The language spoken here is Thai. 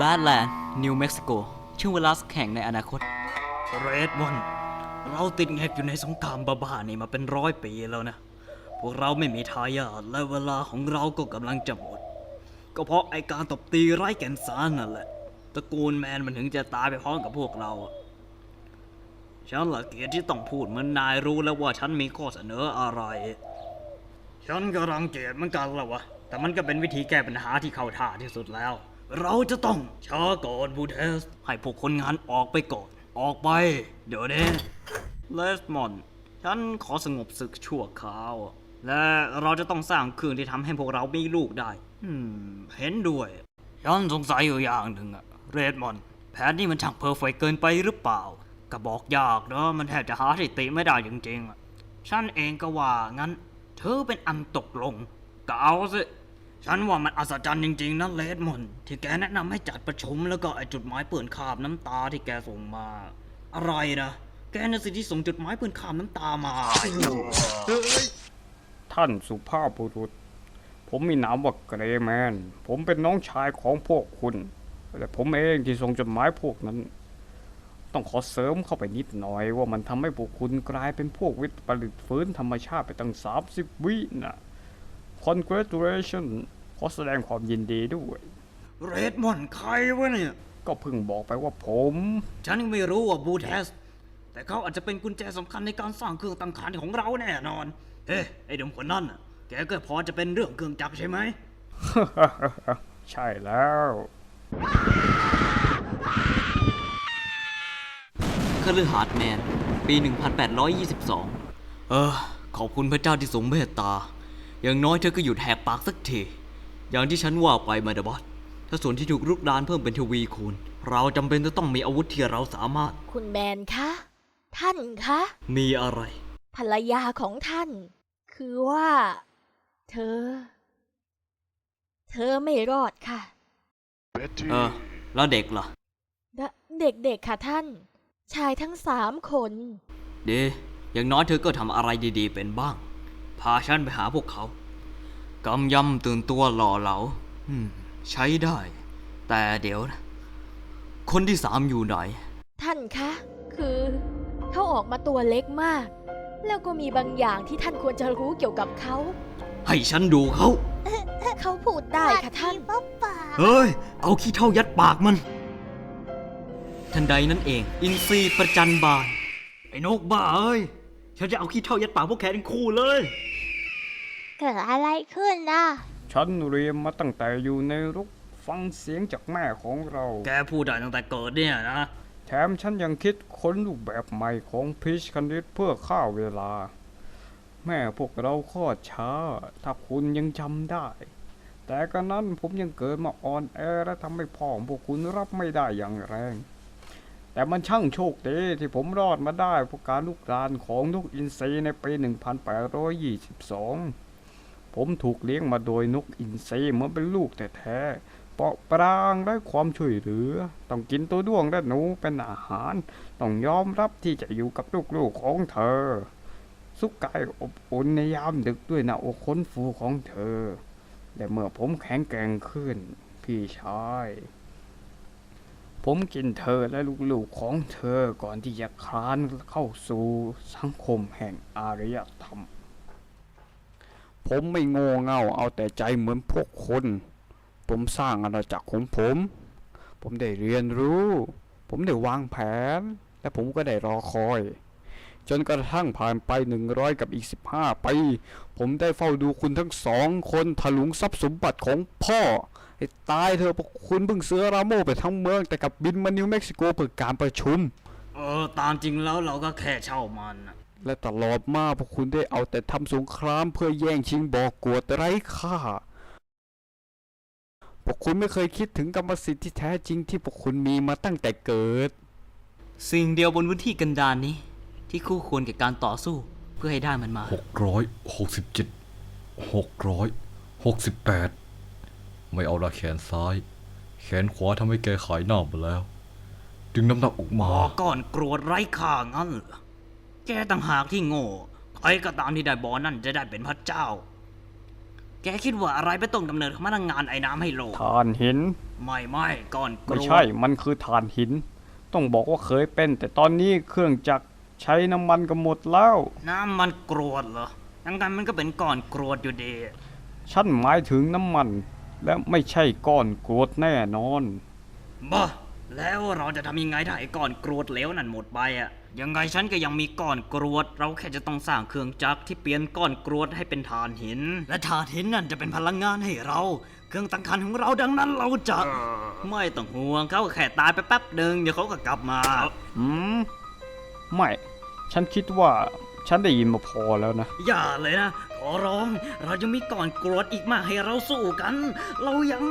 บาดแลนด์นิวเม็กซิโกช่วงเวลาสแห่งในอนาคต เรดมอนเราติดแงกอยู่ในสงครามบ้าๆนี่มาเป็นร้อยปีแล้วนะ พวกเราไม่มีทายาทและเวลาของเราก็กำลังจะหมด ก็เพราะไอการตบตีไร้แก่นสารนั่นแหละ ตระกูลแมนมันถึงจะตายไปพร้อมกับพวกเราฉันละเกียจที่ต้องพูดเหมือนนายรู้แล้วว่าฉันมีข้อเสนออะไร ฉันก็รังเกียจเหมือนกันแหละวะ แต่มันก็เป็นวิธีแก้ปัญหาที่เข้าท่าที่สุดแล้ว เราจะต้องช้าก่อนบูเทส ให้พวกคนงานออกไปก่อน ออกไป เดี๋ยวนี้เลสมอน ฉันขอสงบศึกชั่วคราว และเราจะต้องสร้างเครื่องที่ทำให้พวกเรามีลูกได้ อืม เห็นด้วย ฉันสงสัยอยู่อย่างหนึ่งอะเรดมอน แผนนี่มันช่างเพอร์เฟกเกินไปหรือเปล่า ก็บอกยากเนอะมันแทบจะหาสิติไม่ได้จริงๆอะฉันเองก็ว่างั้น เธอเป็นอันตกลงก็เอาสิ ฉันว่ามันอัศจรรย์จริงๆนะเลดมอนที่แกแนะนำให้จัดประชุมแล้วก็ไอจุดหมายเปื่อนคาบน้ำตาที่แกส่งมา อะไรนะแกน่ะสิที่ส่งจดหมายเปื่อนคาบน้ำตามาเฮ้ยท่านสุภาพบุรุษ ผมมีนามว่าเกรแมน ผมเป็นน้องชายของพวกคุณ และผมเองที่ส่งจดหมายพวกนั้น ต้องขอเสริมเข้าไปนิดหน่อยว่ามันทำให้พวกคุณกลายเป็นพวกวิทย์ประดิษฐ์ฟื้นธรรมชาติไปตั้ง 30 วินะ congratulation ขอแสดงความยินดีด้วย เรดมอนด์ใครวะเนี่ย ก็เพิ่งบอกไปว่าผม ฉันยังไม่รู้ว่าบูเทส แต่เขาอาจจะเป็นกุญแจสำคัญในการสร้างเครื่องตังคารของเราแน่นอน เฮ้ไอ้ดมคนนั่นน่ะแกก็พอจะเป็นเรื่องเครื่องจักรใช่ไหม ใช่แล้ว คฤหาสน์แมน ปี 1822 เออ ขอบคุณพระเจ้าที่ทรงเมตตา อย่างน้อยเธอก็หยุดแหกปากสักที อย่างที่ฉันว่าไปมาเดบอสถ้าส่วนที่ถูกรุกรานเพิ่มเป็นทวีคูณ เราจำเป็นจะต้องมีอาวุธที่เราสามารถ คุณแมนคะ ท่านคะ มีอะไร ภรรยาของท่าน คือว่า เธอ เธอไม่รอดค่ะเออ แล้วเด็กล่ะ เดเด็กๆค่ะท่าน ชายทั้งสามคนเดอย่างน้อยเธอก็ทำอะไรดีๆเป็นบ้าง พาฉันไปหาพวกเขา กำยำตื่นตัวหล่อเหลาอืมใช้ได้ แต่เดี๋ยวนะคนที่สามอยู่ไหน ท่านคะ คือเขาออกมาตัวเล็กมาก แล้วก็มีบางอย่างที่ท่านควรจะรู้เกี่ยวกับเขา ให้ฉันดูเขา เขาพูดได้ค่ะท่านเฮ้ย เอาขี้เท่ายัดปากมัน ทันใดนั่นเอง อินทรีประจันบาน ไอ้นกบ้าเอ้ย ฉันจะเอาขี้เท่ายัดปากพวกแกทั้งคู่เลย เกิดอะไรขึ้นล่ะ ฉันเรียนมาตั้งแต่อยู่ในรุกฟังเสียงจากแม่ของเรา แกพูดได้ตั้งแต่เกิดเนี่ยนะ แถมฉันยังคิดค้นรูปแบบใหม่ของพิชคณิตเพื่อฆ่าเวลา แม่พวกเราคลอดช้า ถ้าคุณยังจำได้ แต่ก็นั้นผมยังเกิดมาอ่อนแอและทำให้พ่อของพวกคุณรับไม่ได้อย่างแรง แต่มันช่างโชคดีที่ผมรอดมาได้เพราะการลุกรานของนกอินทรีในปี 1822 ผมถูกเลี้ยงมาโดยนกอินทรีเหมือนเป็นลูกแท้ๆเปาะปรางได้ความช่วยเหลือ ต้องกินตัวด้วงและหนูเป็นอาหาร ต้องยอมรับที่จะอยู่กับลูกๆของเธอ สุขกายอบอุ่นในยามดึกด้วยหน้าอกค้นฟูของเธอและเมื่อผมแข็งแกร่งขึ้น พี่ชายผมกินเธอและลูกๆของเธอก่อนที่จะคลานเข้าสู่สังคมแห่งอารยธรรม ผมไม่โง่เง่าเอาแต่ใจเหมือนพวกคน ผมสร้างอาณาจักรของผม ผมได้เรียนรู้ ผมได้วางแผน และผมก็ได้รอคอย จนกระทั่งผ่านไปหนึ่งร้อยกับอีกสิบห้าปี ผมได้เฝ้าดูคุณทั้งสองคนถลุงทรัพย์สมบัติของพ่อให้ตายเถอะพวกคุณเพิ่งเสือราโมไปทั้งเมือง แต่กลับบินมานิวเม็กซิโกเพื่อการประชุม เออ ตามจริงแล้วเราก็แค่เช่ามันนะ และตลอดมาพวกคุณได้เอาแต่ทำสงครามเพื่อแย่งชิงบอกกวดไร้ค่า พวกคุณไม่เคยคิดถึงกรรมสิทธิ์ที่แท้จริงที่พวกคุณมีมาตั้งแต่เกิด สิ่งเดียวบนพื้นที่กันดารนนี้ ที่คู่ควรแก่การต่อสู้เพื่อให้ได้มันมา หกร้อยหกสิบเจ็ดหกร้อยหกสิบแปดไม่เอาละแขนซ้าย แขนขวาทำให้แกขายหน้ามาแล้วดึงน้ำหนักออกมา ก่อนกรวดไร้ค่างั้นเหรอ แกต่างหากที่โง่ ใครก็ตามที่ได้บอลนั่นจะได้เป็นพระเจ้า แกคิดว่าอะไรไปนต้นกำเนิดของพลังงานไอ้น้ำให้โลก ถ่านหิน ไม่ไม่ก่อนกรวดไม่ใช่ มันคือถ่านหิน ต้องบอกว่าเคยเป็น แต่ตอนนี้เครื่องจักรใช้น้ำมันก็หมดแล้ว น้ำมันกรวดเหรอยังไงมันก็เป็นก้อนกรวดอยู่ดี ฉันหมายถึงน้ำมัน และไม่ใช่ก้อนกรวดแน่นอนบ้าแล้วเราจะทำยังไงถ้าไอ้ก้อนกรวดเหลวนั่นหมดไปอะ ยังไงฉันก็ยังมีก้อนกรวด เราแค่จะต้องสร้างเครื่องจักรที่เปลี่ยนก้อนกรวดให้เป็นถ่านหิน และถ่านหินนั่นจะเป็นพลังงานให้เรา เครื่องตั้งคันของเราดังนั้นเราจะไม่ต้องห่วงเขาแค่ตายไปแป๊บหนึ่งเดี๋ยวเขาก็กลับมาอืมไม่ ฉันคิดว่าฉันได้ยินมาพอแล้วนะ อย่าเลยนะ ขอร้อง เรายังมีก่อนกรวดอีกมากให้เราสู้กัน เรายัง